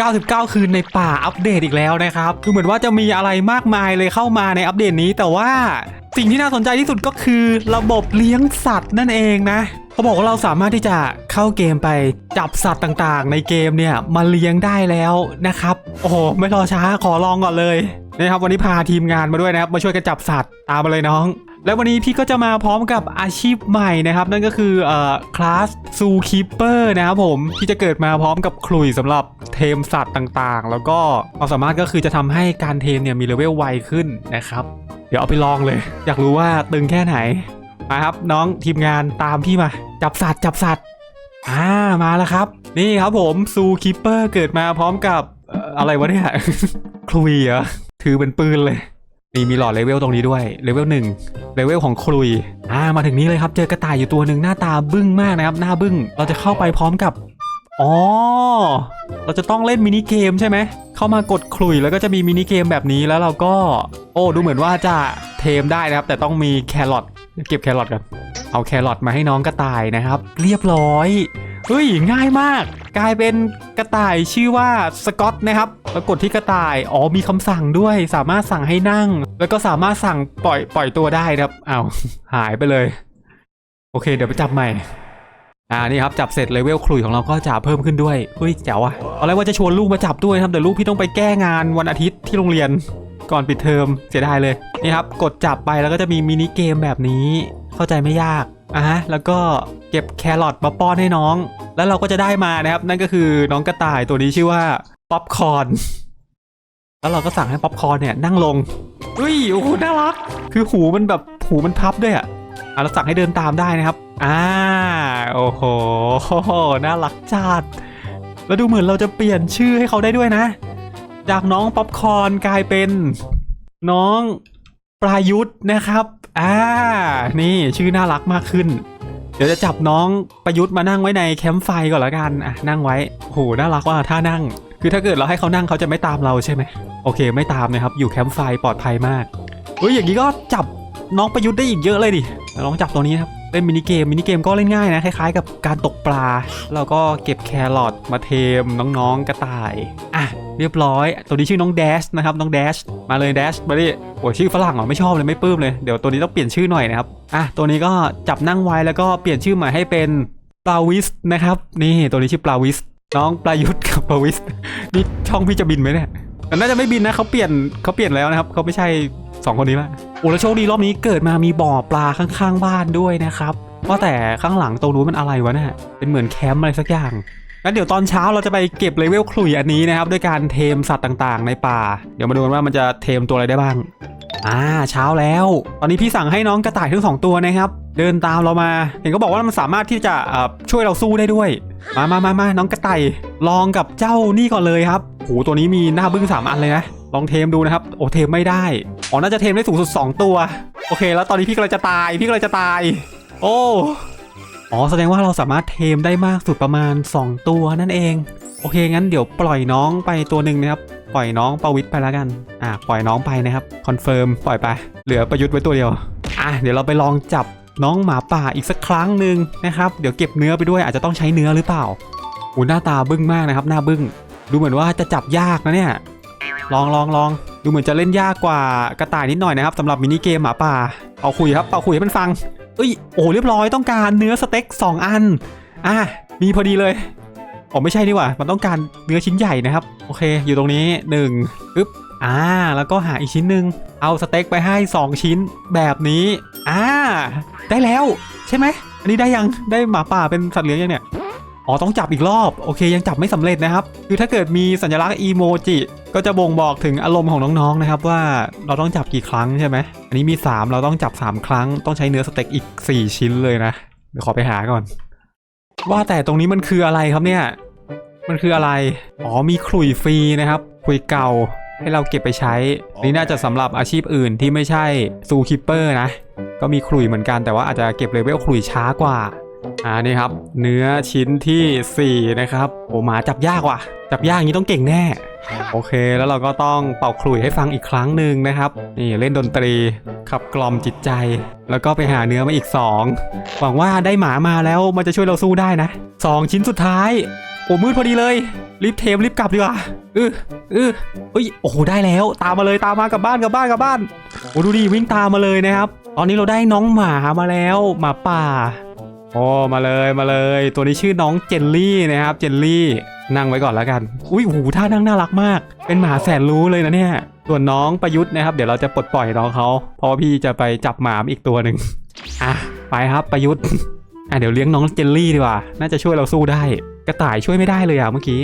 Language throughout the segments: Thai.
99 คืนในป่าอัปเดตอีกแล้วนะครับคือเหมือนว่าจะมีอะไรมากมายเลยเข้ามาในอัปเดตนี้ แต่ว่าสิ่งที่น่าสนใจที่สุดก็คือระบบเลี้ยงสัตว์นั่นเองนะเขาบอกว่าเราสามารถที่จะเข้าเกมไปจับสัตว์ต่างๆ ในเกมเนี่ยมาเลี้ยงได้แล้วนะครับ โอ้โหไม่รอช้าขอลองก่อนเลยนะครับวันนี้พาทีมงานมาด้วยนะครับมาช่วยกันจับสัตว์ตามมาเลยน้อง แล้ววันนี้พี่ก็จะมาพร้อมกับอาชีพใหม่นะครับ นั่นก็คือเอ่อคลาสซูคีเปอร์นะครับผมที่จะเกิดมาพร้อมกับคลุยสำหรับเทมสัตว์ต่างๆ แล้วก็ความสามารถก็คือจะทำให้การเทมเนี่ยมีเลเวลไวขึ้นนะครับ เดี๋ยวเอาไปลองเลย อยากรู้ว่าตึงแค่ไหนมาครับน้องทีมงานตามพี่มา จับสัตว์จับสัตว์อ่ามาแล้วครับ นี่ครับผมซูคีเปอร์เกิดมาพร้อมกับเอ่ออะไรวะเนี่ยคลุยเหรอถือเป็นปืนเลย นี่มีหลอดเลเวลตรงนี้ด้วยเลเวลหนึ่งเลเวลของคลุยอ่ามาถึงนี้เลยครับเจอกระต่ายอยู่ตัวหนึ่งหน้าตาบึ้งมากนะครับ หน้าบึ้งเราจะเข้าไปพร้อมกับอ๋อเราจะต้องเล่นมินิเกมใช่ไหมเข้ามากดคลุยแล้วก็จะมีมินิเกมแบบนี้แล้วเราก็ โอ้ดูเหมือนว่าจะเทมได้นะครับ แต่ต้องมีแครอทเก็บแครอทกันเอาแครอทมาให้น้องกระต่ายนะครับ เรียบร้อยเฮ้ยง่ายมาก กลายเป็นกระต่ายชื่อว่าสกอตนะครับ แล้วกดที่กระต่าย อ๋อ มีคำสั่งด้วย สามารถสั่งให้นั่ง แล้วก็สามารถสั่งปล่อยปล่อยตัวได้นะครับอ้าวหายไปเลย โอเค เดี๋ยวไปจับใหม่ อ่า นี่ครับ จับเสร็จเลเวลคลุยของเราก็จะเพิ่มขึ้นด้วย เฮ้ยแจ๋วอะตอนแรกว่าจะชวนลูกมาจับด้วยครับแต่ลูกพี่ต้องไปแก้งานวันอาทิตย์ที่โรงเรียน ก่อนปิดเทอม เสียดายเลย นี่ครับ กดจับไปแล้วก็จะมีมินิเกมแบบนี้ เข้าใจไม่ยากอะฮะ แล้วก็เก็บแครอทมาป้อนให้น้อง แล้วเราก็จะได้มานะครับ นั่นก็คือน้องกระต่ายตัวนี้ชื่อว่า ป๊อปคอร์นแล้วเราก็สั่งให้ป๊อปคอร์นเนี่ยนั่งลงเฮ้ยโอ้โหน่ารัก คือหูมันแบบหูมันพับด้วยอะอะเราสั่งให้เดินตามได้นะครับ อ่า โอ้โห น่ารักจัด แล้วดูเหมือนเราจะเปลี่ยนชื่อให้เขาได้ด้วยนะ จากน้องป๊อปคอร์นกลายเป็นน้องปลายุทธนะครับ อ่า นี่ชื่อน่ารักมากขึ้น เดี๋ยวจะจับน้องประยุทธ์มานั่งไว้ในแคมป์ไฟก่อนละกัน อะ นั่งไว้โหน่ารักว่าท่านั่ง คือถ้าเกิดเราให้เขานั่งเขาจะไม่ตามเราใช่ไหมโอเค ไม่ตามนะครับ อยู่แคมป์ไฟปลอดภัยมากเฮ้ยอย่างนี้ก็จับน้องประยุทธ์ได้อีกเยอะเลยดิลองจับตัวนี้ครับเล่นมินิเกมมินิเกมก็เล่นง่ายนะคล้ายๆ กับการตกปลาเราก็เก็บแครอทมาเทมน้องๆกระต่ายอะเรียบร้อย ตัวนี้ชื่อน้องแดชนะครับน้องแดชมาเลยแดชมาดิโอ้ชื่อฝรั่งเหรอไม่ชอบเลยไม่ปลื้มเลยเดี๋ยวตัวนี้ต้องเปลี่ยนชื่อหน่อยนะครับอะตัวนี้ก็จับนั่งไว้แล้วก็เปลี่ยนชื่อใหม่ให้เป็นปลาวิสนะครับนี่ตัวนี้ชื่อปลาวิส น้องปลายุทธกับปลาวิสนี่ช่องพี่จะบินไหมเนี่ยแต่น่าจะไม่บินนะเขาเปลี่ยนเขาเปลี่ยนแล้วนะครับเขาไม่ใช่สองคนนี้ละโอ้แล้วโชคดีรอบนี้เกิดมามีบ่อปลาข้างๆบ้านด้วยนะครับว่าแต่ข้างหลังตรงนู้นมันอะไรวะเนี่ยเป็นเหมือนแคมป์อะไรสักอย่างงั้นเดี๋ยวตอนเช้าเราจะไปเก็บเลเวลขลุ่ยอันนี้นะครับด้วยการเทมสัตว์ต่างๆ ในป่า เดี๋ยวมาดูกันว่ามันจะเทมตัวอะไรได้บ้าง อ่าเช้าแล้ว ตอนนี้พี่สั่งให้น้องกระต่ายทั้งสองตัวนะครับ เดินตามเรามา เห็นก็บอกว่ามันสามารถที่จะช่วยเราสู้ได้ด้วย มามามามาน้องกระต่ายลองกับเจ้านี่ก่อนเลยครับโหตัวนี้มีหน้าบึ้งสามอันเลยนะ ลองเทมดูนะครับ โอ้เทมไม่ได้ อ๋อ น่าจะเทมได้สูงสุด 2 ตัว โอเค แล้วตอนนี้พี่กำลังจะตาย พี่กำลังจะตาย โอ้ อ๋อ แสดงว่าเราสามารถเทมได้มากสุดประมาณ 2 ตัวนั่นเอง โอเค งั้นเดี๋ยวปล่อยน้องไปตัวหนึ่งนะครับ ปล่อยน้องประวิทย์ไปแล้วกัน อ่า ปล่อยน้องไปนะครับ คอนเฟิร์ม ปล่อยไป เหลือประยุทธ์ไว้ตัวเดียว อะ เดี๋ยวเราไปลองจับน้องหมาป่าอีกสักครั้งหนึ่งนะครับ เดี๋ยวเก็บเนื้อไปด้วย อาจจะต้องใช้เนื้อหรือเปล่าอูหน้าตาบึ้งมากนะครับ หน้าบึ้ง ดูเหมือนว่าจะจับยากนะเนี่ย ลองลองลอง ดูเหมือนจะเล่นยากกว่ากระต่ายนิดหน่อยนะครับสำหรับมินิเกมหมาป่า เอาคุยครับ เอาคุยให้มันฟัง เอ้ย โอ้เรียบร้อย ต้องการเนื้อสเต็ก2อัน อะ มีพอดีเลย อ๋อไม่ใช่นี่ว่า มันต้องการเนื้อชิ้นใหญ่นะครับ โอเค อยู่ตรงนี้1ปึ๊บอ่า แล้วก็หาอีกชิ้นหนึ่งเอาสเต็กไปให้ 2 ชิ้นแบบนี้ อ่า ได้แล้วใช่ไหม อันนี้ได้ยัง ได้หมาป่าเป็นสัตว์เลี้ยงยังเนี่ย อ๋อ ต้องจับอีกรอบ โอเค ยังจับไม่สำเร็จนะครับ คือถ้าเกิดมีสัญลักษณ์อีโมจิ ก็จะบ่งบอกถึงอารมณ์ของน้องๆ นะครับว่าเราต้องจับกี่ครั้งใช่ไหม อันนี้มี 3 เราต้องจับ 3 ครั้ง ต้องใช้เนื้อสเต็กอีก 4 ชิ้นเลยนะ เดี๋ยวขอไปหาก่อน ว่าแต่ตรงนี้มันคืออะไรครับเนี่ย มันคืออะไร อ๋อมีขลุ่ยฟรีนะครับขลุ่ยเก่าให้เราเก็บไปใช้ นี่น่าจะสำหรับอาชีพอื่นที่ไม่ใช่ซูคิปเปอร์นะ ก็มีขลุ่ยเหมือนกันแต่ว่าอาจจะเก็บเลเวลขลุ่ยช้ากว่า อ่านี่ครับ เนื้อชิ้นทีสี่4 นะครับโอ้หมาจับยากว่ะ จับยากอย่างนี้ต้องเก่งแน่ โอเคแล้วเราก็ต้องเป่าขลุ่ยให้ฟังอีกครั้งหนึ่งนะครับนี่เล่นดนตรีขับกล่อมจิตใจ แล้วก็ไปหาเนื้อมาอีก 2 หวังว่าได้หมามาแล้วมันจะช่วยเราสู้ได้นะ 2 ชิ้นสุดท้าย อ้มืดพอดีเลย รีบเทมรีบกลับดีกว่าเออเออเอ้ยโอ้โหได้แล้ว ตามมาเลยตามมากลับบ้านกลับบ้านกลับบ้านโอ้ดูดิวิ่งตามมาเลยนะครับ ตอนนี้เราได้น้องหมามาแล้วหมาป่าโอ้มาเลยมาเลย ตัวนี้ชื่อน้องเจลลี่นะครับเจลลี่นั่งไว้ก่อนแล้วกัน อุ้ยโอ้โหท่านั่งน่ารักมาก เป็นหมาแสนรู้เลยนะเนี่ย ส่วนน้องประยุทธ์นะครับ เดี๋ยวเราจะปลดปล่อยน้องเขาเพราะพี่จะไปจับหมาอีกตัวหนึ่งอะไปครับประยุทธ์ อะเดี๋ยวเลี้ยงน้องเจลลี่ดีกว่า น่าจะช่วยเราสู้ได้ กระต่ายช่วยไม่ได้เลยอะเมื่อกี้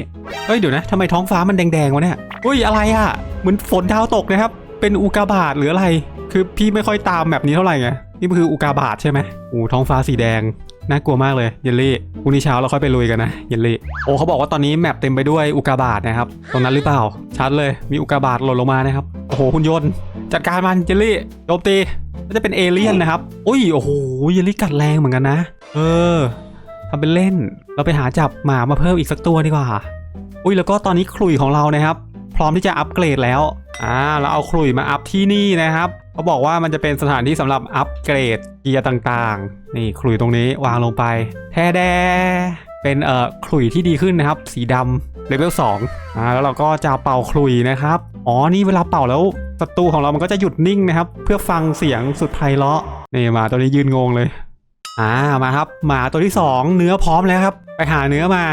เฮ้ยเดี๋ยวนะทำไมท้องฟ้ามันแดงๆวะเนี่ยอุ้ยอะไรอะ เหมือนฝนดาวตกนะครับ เป็นอุกกาบาตหรืออะไร คือพี่ไม่ค่อยตามแบบนี้เท่าไหร่ไง นี่มันคืออุกาบาตใช่ไหมโอ้ท้องฟ้าสีแดง น่ากลัวมากเลยเยลลี่พรุ่งนี้เช้าเราค่อยไปลุยกันนะเยลลี่ โอ้เขาบอกว่าตอนนี้แมปเต็มไปด้วยอุกาบาตนะครับ ตรงนั้นหรือเปล่า ชัดเลย มีอุกาบาตหล่นลงมานะครับ โอ้โหคุณยนต์ จัดการมันเยลลี่โจมตีน่าจะเป็นเอเลี่ยนนะครับ อุ้ย โอ้โห เยลลี่กัดแรงเหมือนกันนะ เออทำเป็นเล่น เราไปหาจับหมามาเพิ่มอีกสักตัวดีกว่า อุ้ย แล้วก็ตอนนี้ขลุ่ยของเรานะครับ พร้อมที่จะอัปเกรดแล้วอ่าเราเอาขลุ่ยมาอัพที่นี่นะครับเขาบอกว่ามันจะเป็นสถานที่สำหรับอัปเกรดเกียร์ต่างๆ นี่ขลุ่ยตรงนี้วางลงไป แท้แดเป็นเอ่อขลุ่ยที่ดีขึ้นนะครับ สีดำเลเวล2อ่าแล้วเราก็จะเป่าขลุ่ยนะครับอ๋อนี่เวลาเป่าแล้วศัตรูของเรามันก็จะหยุดนิ่งนะครับ เพื่อฟังเสียงสุดไพเราะนี่หมาตัวนี้ยืนงงเลยอ่ามาครับหมาตัวที่ 2 เนื้อพร้อมแล้วครับ ไปหาเนื้อมา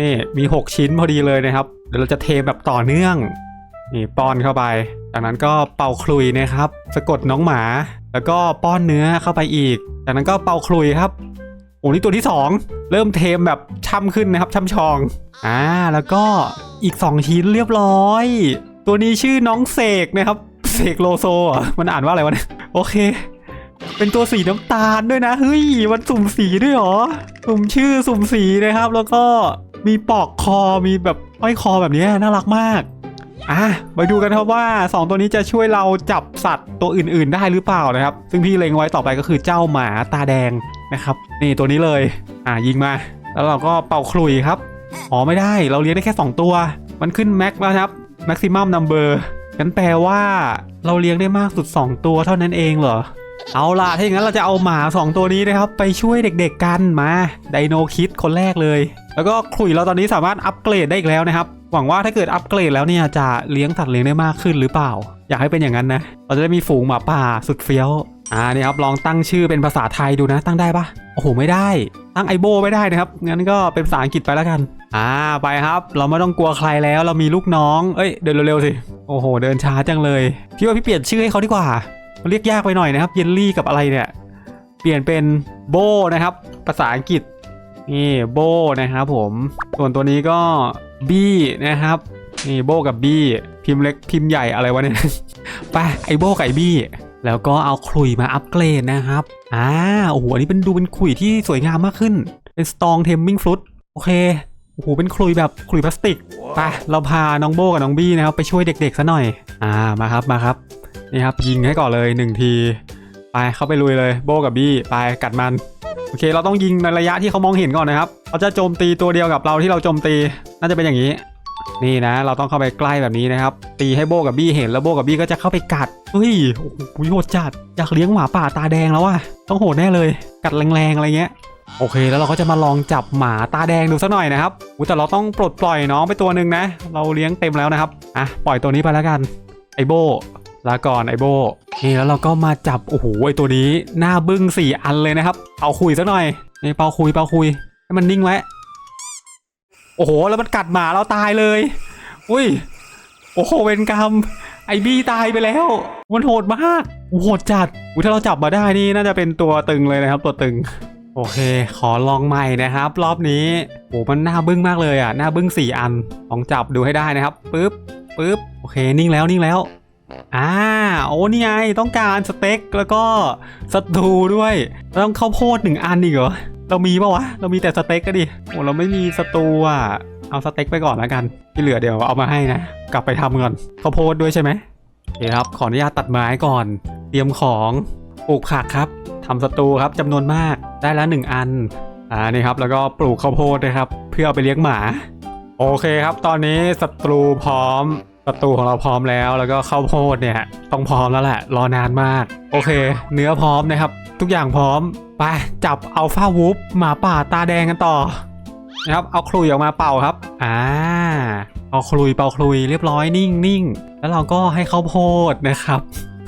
นี่มี 6 ชิ้นพอดีเลยนะครับ เดี๋ยวเราจะเทแบบต่อเนื่อง นี่ป้อนเข้าไป จากนั้นก็เป่าคลุยนะครับ สะกดน้องหมา แล้วก็ป้อนเนื้อเข้าไปอีก จากนั้นก็เป่าคลุยครับโอ้นี่ตัวที่ 2 เริ่มเทมแบบช่ำขึ้นนะครับช่ำชอง อ่า แล้วก็อีก 2 ชิ้นเรียบร้อย ตัวนี้ชื่อน้องเสกนะครับ เสกโลโซมันอ่านว่าอะไรวะเนี่ย โอเค เป็นตัวสีน้ำตาลด้วยนะ เฮ้ย มันสุ่มสีด้วยเหรอ สุ่มชื่อสุ่มสีนะครับ แล้วก็ มีปลอกคอมีแบบห้อยคอแบบนี้น่ารักมากอะไปดูกันครับว่า 2 ตัวนี้จะช่วยเราจับสัตว์ตัวอื่น ๆ ได้หรือเปล่านะครับ ซึ่งพี่เล็งไว้ต่อไปก็คือเจ้าหมาตาแดงนะครับ นี่ตัวนี้เลย อะยิงมา แล้วเราก็เป่าคลุยครับอ๋อไม่ได้เราเลี้ยงได้แค่ 2 ตัว มันขึ้นแม็กแล้วครับ maximum number งั้นแปลว่าเราเลี้ยงได้มากสุด 2 ตัวเท่านั้นเองเหรอเอาล่ะถ้าอย่างนั้นเราจะเอาหมา 2 ตัวนี้นะครับ ไปช่วยเด็กๆกันมาไดโนคิดคนแรกเลย แล้วก็ขุยเราตอนนี้สามารถอัปเกรดได้อีกแล้วนะครับ หวังว่าถ้าเกิดอัปเกรดแล้วเนี่ยจะเลี้ยงสัตว์เลี้ยงได้มากขึ้นหรือเปล่า อยากให้เป็นอย่างนั้นนะ เราจะได้มีฝูงหมาป่าสุดเฟี้ยว อ่านี่ครับลองตั้งชื่อเป็นภาษาไทยดูนะ ตั้งได้ปะโอ้โหไม่ได้ ตั้งไอโบไม่ได้นะครับ งั้นก็เป็นภาษาอังกฤษไปแล้วกัน อ่าไปครับ เราไม่ต้องกลัวใครแล้วเรามีลูกน้อง เอ้ยเดินเร็วๆสิ โอ้โห เดินช้าจังเลย พี่ว่าพี่เปลี่ยนชื่อให้เขาดีกว่า มันเรียกยากไปหน่อยนะครับ เยลลี่กับอะไรเนี่ย เปลี่ยนเป็นโบนะครับ ภาษาอังกฤษ นี่โบนะครับผมส่วนตัวนี้ก็บี้นะครับนี่โบกับบี้พิมพ์เล็กพิมพ์ใหญ่อะไรวะเนี่ยไปไอโบกับไอบี้แล้วก็เอาขลุ่ยมาอัปเกรดนะครับอ่าโอ้โหอันนี้เป็นดูเป็นขลุ่ยที่สวยงามมากขึ้นเป็นสตองเทมมิ่งฟลุตโอเคโอ้โหเป็นขลุ่ยแบบขลุ่ยพลาสติกไปเราพาน้องโบกับน้องบี้นะครับไปช่วยเด็กๆซะหน่อย อ่ามาครับมาครับนี่ครับยิงให้ก่อนเลยหนึ่งที ไปเข้าไปลุยเลยโบกับบี้ไปกัดมันโอเค เราต้องยิงในระยะที่เขามองเห็นก่อนนะครับเขาจะโจมตีตัวเดียวกับเราที่เราโจมตี น่าจะเป็นอย่างนี้ นี่นะ เราต้องเข้าไปใกล้แบบนี้นะครับ ตีให้โบกับบี้เห็นแล้วโบกับบี้ก็จะเข้าไปกัดเฮ้ยโอ้โหโหดจัดอยากเลี้ยงหมาป่าตาแดงแล้ววะต้องโหดแน่เลย กัดแรงๆอะไรเงี้ยโอเค แล้วเราก็จะมาลองจับหมาตาแดงดูสักหน่อยนะครับอุ๊ยแต่เราต้องปลดปล่อยน้องไปตัวหนึ่งนะ เราเลี้ยงเต็มแล้วนะครับอะปล่อยตัวนี้ไปแล้วกันไอโบลาก่อนไอโบ แล้วเราก็มาจับโอ้โหไอตัวนี้หน้าบึ้งสี่อันเลยนะครับเอาคุยสักหน่อยนี่เปาคุยเปาคุยให้มันนิ่งไว้โอ้โหแล้วมันกัดหมาเราตายเลย อุ้ยโอ้โหเวรกรรมไอบี้ตายไปแล้ว มันโหดมากโหดจัดอุ๊ยถ้าเราจับมาได้นี่น่าจะเป็นตัวตึงเลยนะครับตัวตึง โอเค ขอลองใหม่นะครับ รอบนี้โอ้มันหน้าบึ้งมากเลยอะหน้าบึ้งสี่อันลองจับดูให้ได้นะครับปึ๊บปึ๊บโอเคนิ่งแล้วนิ่งแล้ว อ่าโอ้นี่ไงต้องการสเต็กแล้วก็สตูด้วยต้องข้าวโพดหนึ่งอันอีกเหรอเรามีปะวะเรามีแต่สเต็กก็ดิโอ้เราไม่มีสตูอะเอาสเต็กไปก่อนแล้วกันที่เหลือเดี๋ยวเอามาให้นะกลับไปทำก่อนข้าวโพดด้วยใช่ไหมโอเคครับขออนุญาตตัดไม้ก่อน เตรียมของปลูกผักครับทำสตูครับจำนวนมากได้แล้วหนึ่งอันอ่านี่ครับแล้วก็ปลูกข้าวโพดนะครับ เพื่อเอาไปเลี้ยงหมา โอเคครับ ตอนนี้ศัตรูพร้อม ศัตรูของเราพร้อมแล้ว แล้วก็ข้าวโพดเนี่ยต้องพร้อมแล้วแหละ รอนานมาก โอเค เนื้อพร้อมนะครับ ทุกอย่างพร้อม ไป จับอัลฟาวูฟหมาป่าตาแดงกันต่อนะครับเอาคลุยออกมาเป่าครับ อ่า เอาคลุยเป่าคลุยเรียบร้อยนิ่งนิ่งแล้วเราก็ให้ข้าวโพดนะครับ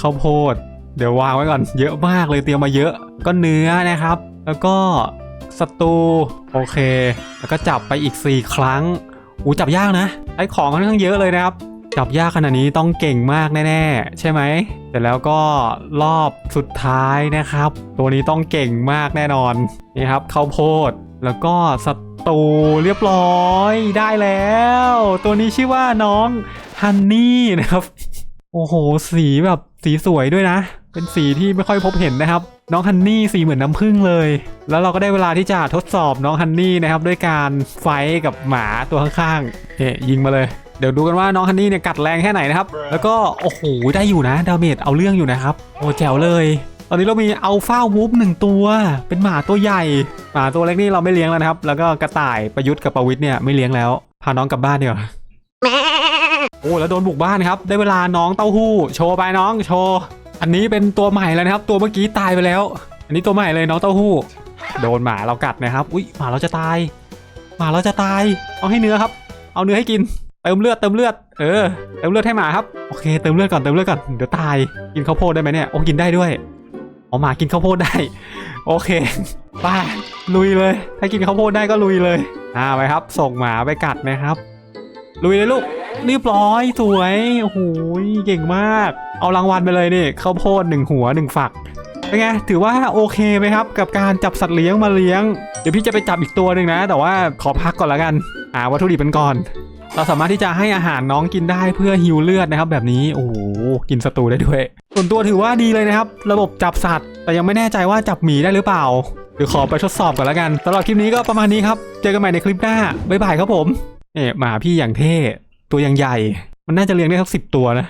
ข้าวโพด เดี๋ยววางไว้ก่อน เยอะมากเลยเตรียมมาเยอะ ก็เนื้อนะครับ แล้วก็สตูโอเค แล้วก็จับไปอีก 4 ครั้ง อูจับยากนะใช้ของค่อนข้างเยอะเลยนะครับ จับยากขนาดนี้ต้องเก่งมากแน่ๆ ใช่ไหมแต่แล้วก็รอบสุดท้ายนะครับ ตัวนี้ต้องเก่งมากแน่นอนนี่ครับข้าวโพดแล้วก็สตูเรียบร้อยได้แล้ว ตัวนี้ชื่อว่าน้องฮันนี่นะครับ โอ้โห สีแบบสีสวยด้วยนะ เป็นสีที่ไม่ค่อยพบเห็นนะครับ น้องฮันนี่สีเหมือนน้ำผึ้งเลย แล้วเราก็ได้เวลาที่จะทดสอบน้องฮันนี่นะครับ ด้วยการไฟกับหมาตัวข้างๆเนี่ยยิงมาเลย เดี๋ยวดูกันว่าน้องฮันนี่เนี่ยกัดแรงแค่ไหนนะครับ แล้วก็โอ้โหได้อยู่นะดาเมจเอาเรื่องอยู่นะครับ โอ้แจ๋วเลย ตอนนี้เรามีอัลฟาวูฟหนึ่งตัว เป็นหมาตัวใหญ่ หมาตัวเล็กนี่เราไม่เลี้ยงแล้วนะครับ แล้วก็กระต่ายประยุทธ์กับประวิทย์เนี่ยไม่เลี้ยงแล้ว พาน้องกลับบ้านเดี๋ยวาโอ้แล้วโดนบุกบ้านครับ ได้เวลาน้องเต้าหู้ โชว์ไปน้องโชว์อันนี้เป็นตัวใหม่แล้วนะครับ ตัวเมื่อกี้ตายไปแล้ว อันนี้ตัวใหม่เลยน้องเต้าหู้ โดนหมาเรากัดนะครับ อุ้ยหมาเราจะตาย หมาเราจะตาย เอาให้เนื้อครับ เอาเนื้อให้กิน เติมเลือดเติมเลือด เออ เติมเลือดให้หมาครับ โอเค เติมเลือดก่อนเติมเลือดก่อน เดี๋ยวตาย กินข้าวโพดได้ไหมเนี่ย โอ้กินได้ด้วยอ๋อหมากินข้าวโพดได้ โอเคไปลุยเลย ถ้ากินข้าวโพดได้ก็ลุยเลย อ่าไปครับ ส่งหมาไปกัดนะครับ ลุยเลยลูกเรียบร้อยสวย โอ้โห เก่งมาก เอารางวัลไปเลยนี่ข้าวโพดหนึ่งหัวหนึ่งฝักเป็นไง ถือว่าโอเคไหมครับ กับการจับสัตว์เลี้ยงมาเลี้ยง เดี๋ยวพี่จะไปจับอีกตัวหนึ่งนะ แต่ว่าขอพักก่อนละกัน หาวัตถุดิบเป็นก่อน เราสามารถที่จะให้อาหารน้องกินได้เพื่อฮิวเลือดนะครับ แบบนี้โอ้โหกินสตูได้ด้วย ส่วนตัวถือว่าดีเลยนะครับ ระบบจับสัตว์ แต่ยังไม่แน่ใจว่าจับหมีได้หรือเปล่าเดี๋ยวขอไปทดสอบก่อนละกันสำหรับคลิปนี้ก็ประมาณนี้ครับ เจอกันใหม่ในคลิปหน้าบ๊ายบายครับผมเอ๊ะหมาพี่อย่างเท่ตัวอย่างใหญ่ มันน่าจะเลี้ยงได้สักสิบตัวนะ